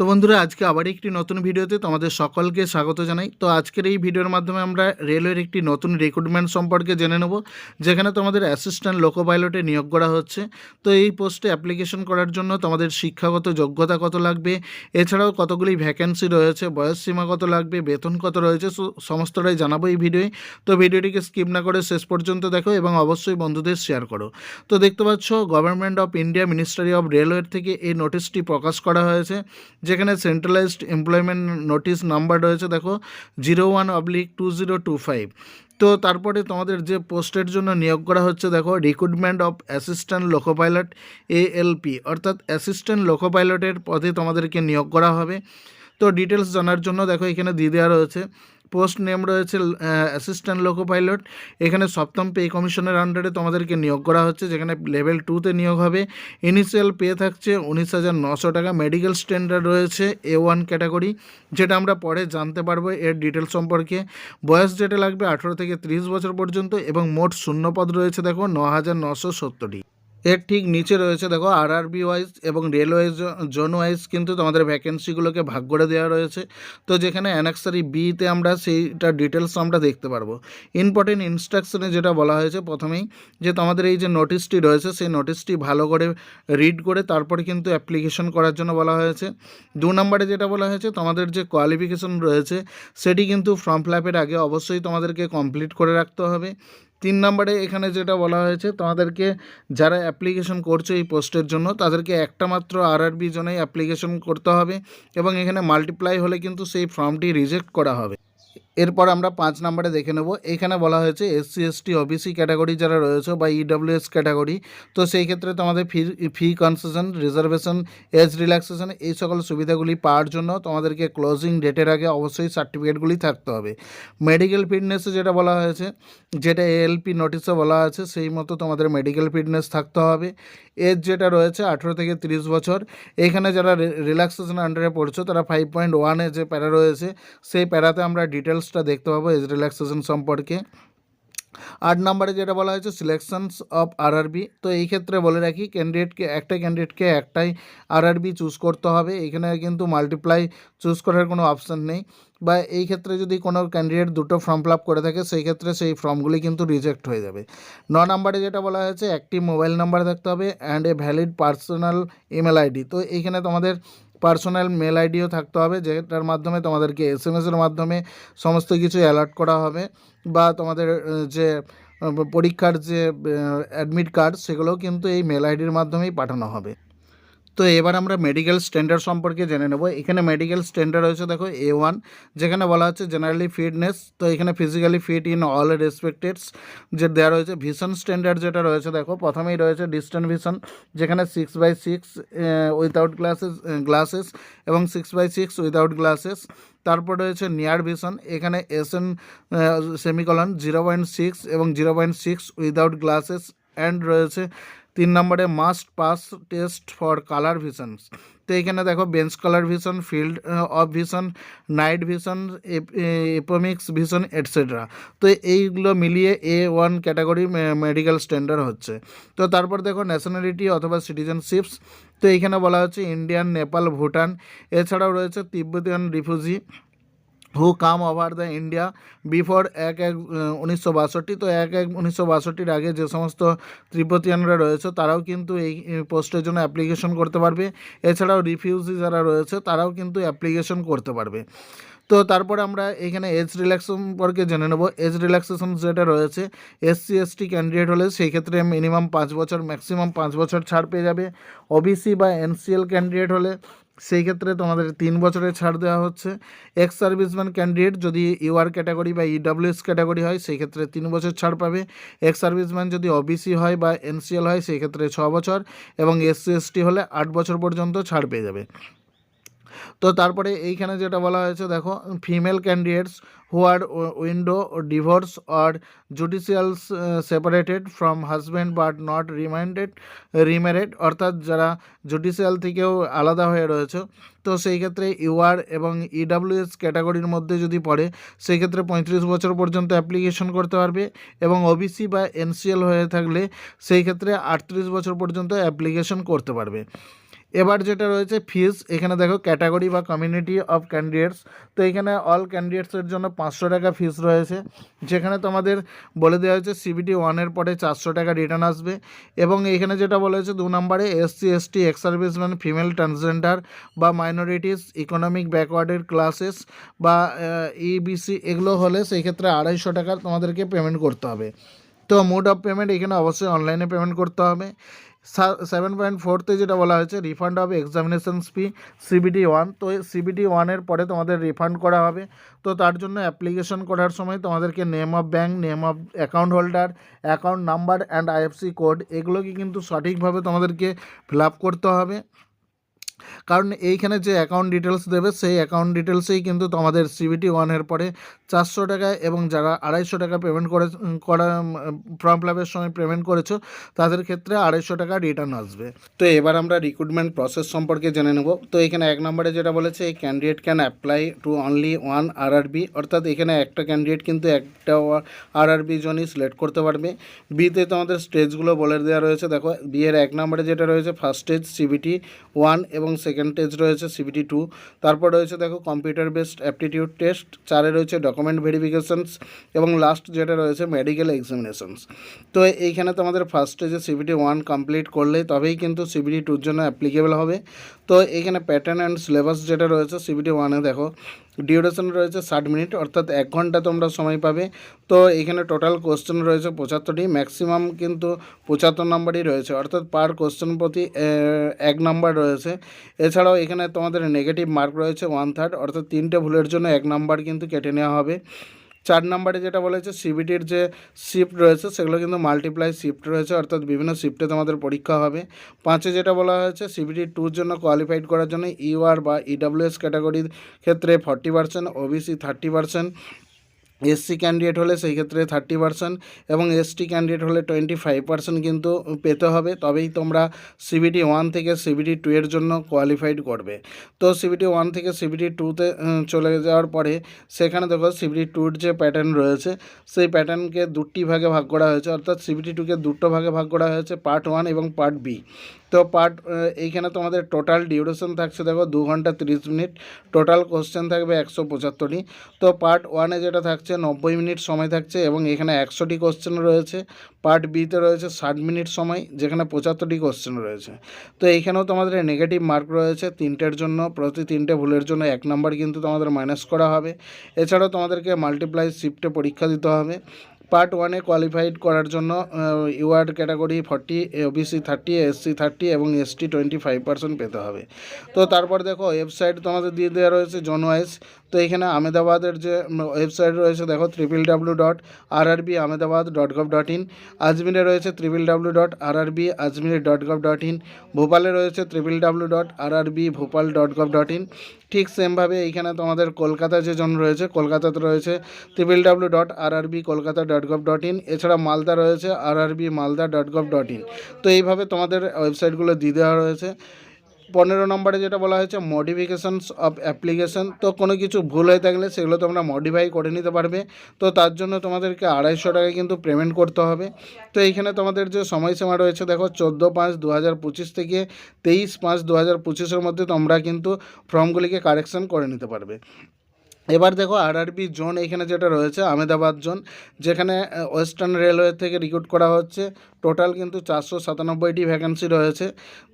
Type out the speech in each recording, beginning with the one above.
তো বন্ধুরা, আজকে আবার একটি নতুন ভিডিওতে তোমাদের সকলকে স্বাগত জানাই। তো আজকের এই ভিডিওর মাধ্যমে আমরা রেলওয়ের একটি নতুন রিক্রুটমেন্ট সম্পর্কে জেনে নেব, যেখানে তোমাদের অ্যাসিস্ট্যান্ট লোকো পাইলটে নিয়োগ করা হচ্ছে। তো এই পোস্টে অ্যাপ্লিকেশন করার জন্য তোমাদের শিক্ষাগত যোগ্যতা কত লাগবে, এছাড়াও কতগুলি ভ্যাকেন্সি রয়েছে, বয়স সীমা কত লাগবে, বেতন কত রয়েছে সমস্তটাই জানাব এই ভিডিওয়ে। তো ভিডিওটিকে স্কিপ না করে শেষ পর্যন্ত দেখো এবং অবশ্যই বন্ধুদের শেয়ার করো। তো দেখতে পাচ্ছ government of India ministry of রেলওয়ের থেকে এই নোটিশটি প্রকাশ করা হয়েছে যেখানে সেন্ট্রালাইজড এমপ্লয়মেন্ট নোটিশ নাম্বার রয়েছে, দেখো zero one oblique two zero two five তো তারপরে তোমাদের যে পোস্টের জন্য নিয়োগ করা হচ্ছে, দেখো recruitment of assistant loco pilot ALP অর্থাৎ অ্যাসিস্ট্যান্ট লোকো পাইলটের পদে তোমাদেরকে নিয়োগ করা হবে। তো ডিটেলস জানার জন্য, দেখো, এখানে দিয়ে দেওয়া রয়েছে। পোস্ট নেম রয়েছে অ্যাসিস্ট্যান্ট লোকো পাইলট এখানে সপ্তম পে কমিশনের আন্ডারে তোমাদেরকে নিয়োগ করা হচ্ছে, যেখানে লেভেল টুতে নিয়োগ হবে। ইনিশিয়াল পে থাকছে উনিশ হাজার নশো টাকা। মেডিকেল স্ট্যান্ডার্ড রয়েছে এ ওয়ান ক্যাটাগরি যেটা আমরা পরে জানতে পারব এর ডিটেলস সম্পর্কে। বয়স যেটা লাগবে আঠেরো থেকে ত্রিশ বছর পর্যন্ত এবং মোট শূন্যপদ রয়েছে, দেখো ন হাজার নশো সত্তরটি। এর ঠিক নিচে রয়েছে, দেখো আরআরবি ওয়াইজ এবং রেলওয়েজ জোন ওয়াইজ কিন্তু তোমাদের ভ্যাকেন্সিগুলোকে ভাগ করে দেওয়া রয়েছে। তো যেখানে অ্যানাক্সারি বিতে আমরা সেইটা ডিটেলস আমরা দেখতে পারব। ইম্পর্টেন্ট ইনস্ট্রাকশনে যেটা বলা হয়েছে প্রথমেই, যে তোমাদের এই যে নোটিশটি রয়েছে, সেই নোটিশটি ভালো করে রিড করে তারপরে কিন্তু অ্যাপ্লিকেশন করার জন্য বলা হয়েছে। দু নম্বরে যেটা বলা হয়েছে, তোমাদের যে কোয়ালিফিকেশন রয়েছে, সেটি কিন্তু ফর্ম ফিলাপের আগে অবশ্যই তোমাদেরকে কমপ্লিট করে রাখতে হবে। তিন নম্বরে এখানে যেটা বলা হয়েছে, তোমাদেরকে যারা অ্যাপ্লিকেশন করছ এই পোস্টের জন্য, তাদেরকে একটা মাত্র আরআরবি জনেই অ্যাপ্লিকেশন করতে হবে এবং এখানে মাল্টিপ্লাই হলে কিন্তু সেই ফর্মটি রিজেক্ট করা হবে। এরপর আমরা পাঁচ নম্বরে দেখে নেব। এখানে বলা হয়েছে এসসি এসটি ওবিসি ক্যাটাগরি যারা রয়েছে বা ইডব্লিউএস ক্যাটাগরি তো সেই ক্ষেত্রে তোমাদের fee fee concession reservation age relaxation এই সকল সুবিধাগুলি পাওয়ার জন্য তোমাদেরকে ক্লোজিং ডেটের আগে অবশ্যই সার্টিফিকেটগুলি থাকতে হবে। মেডিকেল ফিটনেসে যেটা বলা হয়েছে, যেটা এএলপি নোটিশে বলা আছে, সেই মতো তোমাদের মেডিকেল ফিটনেস থাকতে হবে। এজ যেটা রয়েছে আঠেরো থেকে তিরিশ বছর, এখানে যারা রিল্যাক্সেশন আন্ডারে পড়ছো, তারা ফাইভ পয়েন্ট ওয়ানে যে প্যারা রয়েছে, সেই প্যারাতে আমরা ডিটেলসটা দেখতে পাবো এজ রিল্যাক্সেশন সম্পর্কে। আট নম্বরে যেটা বলা হয়েছে সিলেকশনস অফ আরআরবি তো এই ক্ষেত্রে বলে রাখি ক্যান্ডিডেটকে একটা ক্যান্ডিডেটকে একটাই আরআরবি চুজ করতে হবে। এখানে কিন্তু মাল্টিপ্লাই চুজ করার কোনো অপশান নেই। বা এই ক্ষেত্রে যদি কোনো ক্যান্ডিডেট দুটো ফর্ম ফিল করে থাকে, সেই ক্ষেত্রে সেই ফর্মগুলি কিন্তু রিজেক্ট হয়ে যাবে। ন নম্বরে যেটা বলা হয়েছে একটি মোবাইল নাম্বার থাকতে হবে and a valid personal email ID তো এইখানে তোমাদের পার্সোনাল মেল আইডিও থাকতে হবে, যেটার মাধ্যমে তোমাদেরকে এস এম এসের মাধ্যমে সমস্ত কিছু অ্যালার্ট করা হবে বা তোমাদের যে পরীক্ষার যে অ্যাডমিট কার্ড সেগুলোও কিন্তু এই মেল আইডির মাধ্যমেই পাঠানো হবে। তো এবার আমরা মেডিকেল স্ট্যান্ডার্ড সম্পর্কে জেনে নেব। এখানে মেডিকেল স্ট্যান্ডার্ড রয়েছে, দেখো এ ওয়ান যেখানে বলা হচ্ছে জেনারেলি ফিটনেস তো এখানে physically fit in all respects যে দেওয়া রয়েছে ভিশন স্ট্যান্ডার্ড যেটা রয়েছে, দেখো, প্রথমেই রয়েছে ডিস্টেন্ট ভিশন যেখানে six by six without glasses glasses এবং six by six without glasses তারপর রয়েছে নিয়ার ভিশন এখানে S N semicolon zero point six এবং zero point six without glasses and রয়েছে তিন নম্বরে must pass test for colour visions তো এখানে দেখো bench colour vision field of vision night vision এপোমিক্স vision etcetera তো এইগুলো মিলিয়ে A one category medical standard হচ্ছে। তো তারপর দেখো ন্যাশনালিটি অথবা সিটিজেনশিপস তো এইখানে বলা হচ্ছে ইন্ডিয়ান নেপাল ভুটান এছাড়াও রয়েছে Tibetan refugee who come over the India before এক এক উনিশশো বাষট্টি। তো এক এক উনিশশো বাষট্টির আগে যে সমস্ত ত্রিপতিয়ানরা রয়েছে, তারাও কিন্তু এই পোস্টের জন্য অ্যাপ্লিকেশন করতে পারবে। এছাড়াও রিফিউজি যারা রয়েছে, তারাও কিন্তু অ্যাপ্লিকেশন করতে পারবে। তো তারপরে আমরা এখানে এজ রিল্যাক্সেশন সম্পর্কে জেনে নেব। এজ রিল্যাক্সেশন যেটা রয়েছে এসসি এসটি ক্যান্ডিডেট হলে সেই ক্ষেত্রে মিনিমাম পাঁচ বছর ম্যাক্সিমাম পাঁচ বছর ছাড় পেয়ে যাবে। ওবিসি বা এনসিএল ক্যান্ডিডেট হলে সেই ক্ষেত্রে তোমাদের তিন বছরের ছাড় দেওয়া হচ্ছে। এক্স সার্ভিসম্যান ক্যান্ডিডেট যদি ইউআর ক্যাটাগরি বা ইডাব্লিউএস ক্যাটাগরি হয়, সেই ক্ষেত্রে তিন বছর ছাড় পাবে। এক্স সার্ভিসম্যান যদি ওবিসি হয় বা এনসিএল হয়, সেই ক্ষেত্রে ছ বছর এবং এসসি এসটি হলে আট বছর পর্যন্ত ছাড় পেয়ে যাবে। তো তারপরে এইখানে যেটা বলা হয়েছে, দেখো female candidates who are window divorce or judicial separated from husband but not reminded remarried অর্থাৎ যারা জুডিশিয়াল থেকেও আলাদা হয়ে রয়েছে, তো সেই ক্ষেত্রে ইউআর এবং ইডাব্লিউএস ক্যাটাগরির মধ্যে যদি পড়ে, সেই ক্ষেত্রে পঁয়ত্রিশ বছর পর্যন্ত অ্যাপ্লিকেশন করতে পারবে এবং ওবিসি বা এনসিএল হয়ে থাকলে সেই ক্ষেত্রে আটত্রিশ বছর পর্যন্ত অ্যাপ্লিকেশন করতে পারবে। এবার যেটা রয়েছে ফিজ এখানে দেখো ক্যাটাগরি বা কমিউনিটি অফ ক্যান্ডিডেটস তো এখানে অল ক্যান্ডিডেটসের জন্য পাঁচশো টাকা ফিস রয়েছে। যেখানে তোমাদের বলে দেওয়া হয়েছে সিবিটি ওয়ানের পরে চারশো টাকা রিটার্ন আসবে। এবং এখানে যেটা বলা হয়েছে দু নম্বরে SC ST ex serviceman female transgender বা মাইনরিটিস ইকোনমিক ব্যাকওয়ার্ডের ক্লাসেস বা ইবিসি এগুলো হলে সেই ক্ষেত্রে আড়াইশো টাকা তোমাদেরকে পেমেন্ট করতে হবে। তো মোড অফ পেমেন্ট এখানে অবশ্যই অনলাইনে পেমেন্ট করতে হবে। সেভেন পয়েন্ট ফোরতে যেটা বলা হয়েছে রিফান্ড হবে এক্সামিনেশন ফি সিবিডি ওয়ান তো সিবিডি ওয়ানের পরে তোমাদের রিফান্ড করা হবে। তো তার জন্য অ্যাপ্লিকেশন করার সময় তোমাদেরকে name of bank name of account holder account number and IFSC code এগুলোকে কিন্তু সঠিকভাবে তোমাদেরকে ফিল আপ করতে হবে। কারণ এইখানে যে অ্যাকাউন্ট ডিটেলস দেবে, সেই অ্যাকাউন্ট ডিটেলসেই কিন্তু তোমাদের সিবিটি ওয়ানের পরে চারশো টাকা এবং যারা আড়াইশো টাকা পেমেন্ট করে করা ফর্ম ফিল আপের সময় পেমেন্ট করেছ, তাদের ক্ষেত্রে আড়াইশো টাকা রিটার্ন আসবে। তো এবার আমরা রিক্রুটমেন্ট প্রসেস সম্পর্কে জেনে নেব। তো এখানে এক নম্বরে যেটা বলেছে, এই candidate can apply to only one R RRB অর্থাৎ এখানে একটা ক্যান্ডিডেট কিন্তু একটা আরআরবি জনই সিলেক্ট করতে পারবে। বিতে তোমাদের স্টেজগুলো বলে দেওয়া রয়েছে। দেখো বিয়ের এক নম্বরে যেটা রয়েছে ফার্স্ট স্টেজ সিবিটি ওয়ান এবং সেকেন্ড টেস্ট রয়েছে সিবিটি টু তারপর রয়েছে দেখো কম্পিউটার বেসড অ্যাপটিটিউড টেস্ট চারে রয়েছে ডকুমেন্ট ভেরিফিকেশনস এবং লাস্ট যেটা রয়েছে মেডিকেল এক্সামিনেশনস তো এইখানে তোমাদের ফার্স্ট স্টেজে সিবিটি ওয়ান কমপ্লিট করলেই তবেই কিন্তু সিবিটি টুর জন্য অ্যাপ্লিকেবল হবে। তো এখানে প্যাটার্ন অ্যান্ড সিলেবাস যেটা রয়েছে সিবিটি ওয়ানে দেখো ডিউরেশন রয়েছে ষাট মিনিট অর্থাৎ এক ঘণ্টা তোমরা সময় পাবে। তো এখানে টোটাল কোশ্চেন রয়েছে পঁচাত্তরটি ম্যাক্সিমাম কিন্তু পঁচাত্তর নম্বরই রয়েছে, অর্থাৎ পার কোশ্চেন প্রতি এক নম্বর রয়েছে। এছাড়াও এখানে তোমাদের নেগেটিভ মার্ক রয়েছে ওয়ান থার্ড অর্থাৎ তিনটে ভুলের জন্য এক নাম্বার কিন্তু কেটে নেওয়া হবে। চার নম্বরে যেটা বলেছে সিবিটির যে শিফট রয়েছে, সেগুলো কিন্তু মাল্টিপ্লাই শিফট রয়েছে, অর্থাৎ বিভিন্ন শিফটে তোমাদের পরীক্ষা হবে। পাঁচে যেটা বলা হয়েছে সিবিটি টুর জন্য কোয়ালিফাইড করার জন্য ইউআর বা ইডাব্লিউএস ক্যাটাগরির ক্ষেত্রে forty percent OBC thirty percent SC candidate হলে সেই ক্ষেত্রে থার্টি পার্সেন্ট এবং এসটি ক্যান্ডিডেট হলে টোয়েন্টি ফাইভ পার্সেন্ট কিন্তু পেতে হবে। তবেই তোমরা সিবিটি ওয়ান থেকে সিবিটি টু এর জন্য কোয়ালিফাইড করবে। তো সিবিটি ওয়ান থেকে সিবিটি টুতে চলে যাওয়ার পরে সেখানে দেখো সিবিটি টুর যে প্যাটার্ন রয়েছে, সেই প্যাটার্নকে দুটি ভাগে ভাগ করা হয়েছে। অর্থাৎ সিবিটি টুকে দুটো ভাগে ভাগ করা হয়েছে পার্ট ওয়ান এবং পার্ট বি তো পার্ট এইখানে তোমাদের টোটাল ডিউরেশন থাকছে দেখো দু ঘণ্টা তিরিশ মিনিট। টোটাল কোশ্চেন থাকবে একশো পঁচাত্তরটি। তো পার্ট ওয়ানে যেটা থাকছে, নব্বই মিনিট সময় থাকছে এবং এখানে একশোটি কোশ্চেন রয়েছে। পার্ট বিতে রয়েছে ষাট মিনিট সময়, যেখানে পঁচাত্তরটি কোশ্চেন রয়েছে। তো এইখানেও তোমাদের নেগেটিভ মার্ক রয়েছে তিনটের জন্য। প্রতি তিনটে ভুলের জন্য এক নাম্বার কিন্তু তোমাদের মাইনাস করা হবে। এছাড়াও তোমাদেরকে মাল্টিপ্লাই শিফটে পরীক্ষা দিতে হবে। পার্ট ওয়ানে কোয়ালিফাইড করার জন্য UR category forty OBC thirty SC thirty এবং এসটি টোয়েন্টি ফাইভ পার্সেন্ট পেতে হবে। তো তারপর দেখো ওয়েবসাইট তোমাদের দিয়ে দেওয়া রয়েছে জন ওয়াইজ তো এখানে আমেদাবাদের যে ওয়েবসাইট রয়েছে, দেখো triple W dot R RB Ahmedabad dot gov dot in আজমিরে রয়েছে triple W dot R R B Ajmer dot gov dot in ভোপালে রয়েছে triple W dot R RB Bhopal dot gov dot in ঠিক সেমভাবে এইখানে তোমাদের কলকাতা যে জন রয়েছে, কলকাতাতে রয়েছে triple W dot R R B Kolkata dot gov dot in এছাড়া মালদা রয়েছে R RB Malda dot gov dot in তো এইভাবে তোমাদের ওয়েবসাইটগুলো দিয়ে দেওয়া রয়েছে। পনেরো নম্বরে যেটা বলা হয়েছে মডিফিকেশানস অফ অ্যাপ্লিকেশন তো কোনো কিছু ভুল হয়ে থাকলে সেগুলো তোমরা মডিফাই করে নিতে পারবে। তো তার জন্য তোমাদেরকে আড়াইশো টাকা কিন্তু পেমেন্ট করতে হবে। তো এইখানে তোমাদের যে সময়সীমা রয়েছে, দেখো চোদ্দ পাঁচ দু থেকে তেইশ পাঁচ দু হাজার পঁচিশের মধ্যে তোমরা কিন্তু ফর্মগুলিকে কারেকশন করে নিতে পারবে। এবার দেখো আরআরবি জোন এখানে যেটা রয়েছে, আমেদাবাদ জোন যেখানে ওয়েস্টার্ন রেলওয়ে থেকে রিক্রুট করা হচ্ছে। টোটাল কিন্তু চারশো সাতানব্বইটি ভ্যাকেন্সি রয়েছে।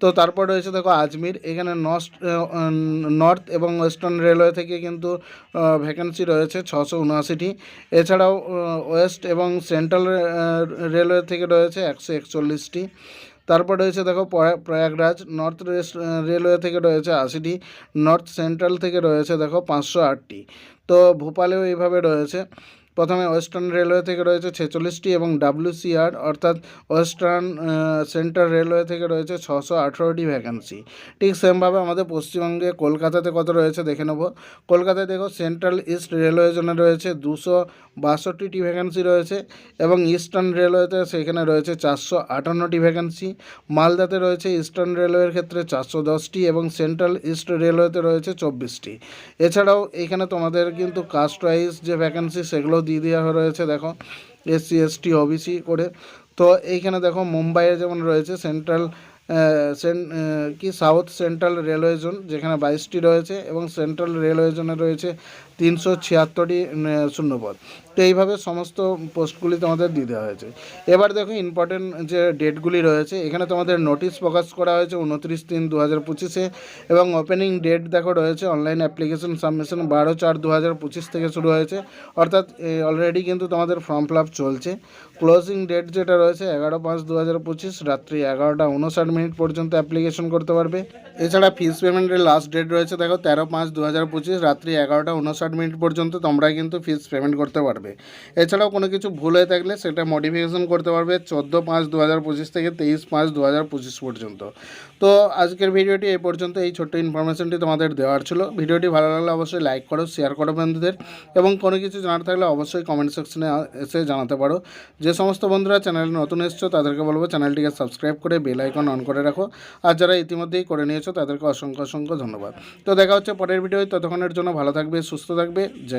তো তারপর রয়েছে দেখো আজমির, এখানে নর্থ নর্থ এবং ওয়েস্টার্ন রেলওয়ে থেকে কিন্তু ভ্যাকেন্সি রয়েছে ছশো উনআশিটি। এছাড়াও ওয়েস্ট এবং সেন্ট্রাল রেলওয়ে থেকে রয়েছে একশো একচল্লিশটি। তারপর রয়েছে দেখো প্রয়াগরাজ নর্থ রেলওয়ে থেকে রয়েছে আশিটি নর্থ সেন্ট্রাল থেকে রয়েছে দেখো পাঁচশো আটটি। তো ভোপালেও এইভাবে রয়েছে। প্রথমে ওয়েস্টার্ন রেলওয়ে থেকে রয়েছে ছেচল্লিশটি এবং ডাব্লিউসিআর, অর্থাৎ ওয়েস্টার্ন সেন্ট্রাল রেলওয়ে থেকে রয়েছে ছশো আঠেরোটি ভ্যাকেন্সি ঠিক সেমভাবে আমাদের পশ্চিমবঙ্গে কলকাতাতে কত রয়েছে দেখে নেব। কলকাতায় দেখো সেন্ট্রাল ইস্ট রেলওয়ে জন্য রয়েছে দুশো বাষট্টিটি ভ্যাকেন্সি রয়েছে এবং ইস্টার্ন রেলওয়েতে সেখানে রয়েছে চারশো আটান্নটি ভ্যাকেন্সি মালদাতে রয়েছে ইস্টার্ন রেলওয়ের ক্ষেত্রে চারশো দশটি এবং সেন্ট্রাল ইস্ট রেলওয়েতে রয়েছে চব্বিশটি। এছাড়াও এখানে তোমাদের কিন্তু কাস্ট ওয়াইজ যে ভ্যাকেন্সি সেগুলো দিয়ে দেওয়া রয়েছে, দেখো এসসি এসটি ওবিসি করে। তো এইখানে দেখো, মুম্বাইয়ে যেমন রয়েছে সেন্ট্রাল কি সাউথ সেন্ট্রাল রেলওয়ে জোন যেখানে বাইশটি রয়েছে এবং সেন্ট্রাল রেলওয়ে জোনে রয়েছে তিনশো ছিয়াত্তরটি শূন্যপদ। তো এইভাবে সমস্ত পোস্টগুলি তোমাদের দিতে হয়েছে। এবার দেখো ইম্পর্টেন্ট যে ডেটগুলি রয়েছে, এখানে তোমাদের নোটিশ প্রকাশ করা হয়েছে উনত্রিশ তিন দু হাজার পঁচিশে এবং ওপেনিং ডেট দেখো রয়েছে অনলাইন অ্যাপ্লিকেশন সাবমিশন বারো চার দু হাজার পঁচিশ থেকে শুরু হয়েছে। অর্থাৎ অলরেডি কিন্তু তোমাদের ফর্ম ফিল চলছে। ক্লোজিং ডেট যেটা রয়েছে এগারো পাঁচ দু হাজার পঁচিশ, রাত্রি এগারোটা উনষাট মিনিট পর্যন্ত অ্যাপ্লিকেশন করতে পারবে। এছাড়া ফিস পেমেন্টের লাস্ট ডেট রয়েছে, দেখো, তেরো পাঁচ দু হাজার পঁচিশ, রাত্রি এগারোটা উনষাট মিনিট পর্যন্ত তোমরা কিন্তু ফিস পেমেন্ট করতে পারবে। এছাড়াও কোনো কিছু ভুল হয়ে থাকলে সেটা মডিফিকেশন করতে পারবে চোদ্দ পাঁচ দু হাজার পঁচিশ থেকে তেইশ পাঁচ দু হাজার পঁচিশ পর্যন্ত। তো আজকের ভিডিওটি এই পর্যন্ত, এই ছোট্ট ইনফরমেশনটি তোমাদের দেওয়ার ছিল। ভিডিওটি ভালো লাগলে অবশ্যই লাইক করো শেয়ার করো বন্ধুদের, এবং কোনো কিছু জানার থাকলে অবশ্যই কমেন্ট সেকশনে এসে জানাতে পারো। যে সমস্ত বন্ধুরা চ্যানেলে নতুন এসছো, তাদেরকে বলব চ্যানেলটিকে সাবস্ক্রাইব করে বেল আইকন অন করে রাখো। আর যারা ইতিমধ্যেই করে নিয়েছো, তাদেরকে অসংখ্য অসংখ্য ধন্যবাদ। তো দেখা হচ্ছে পরের ভিডিও ততক্ষণের জন্য ভালো থাকবে, সুস্থ থাকবে। জয়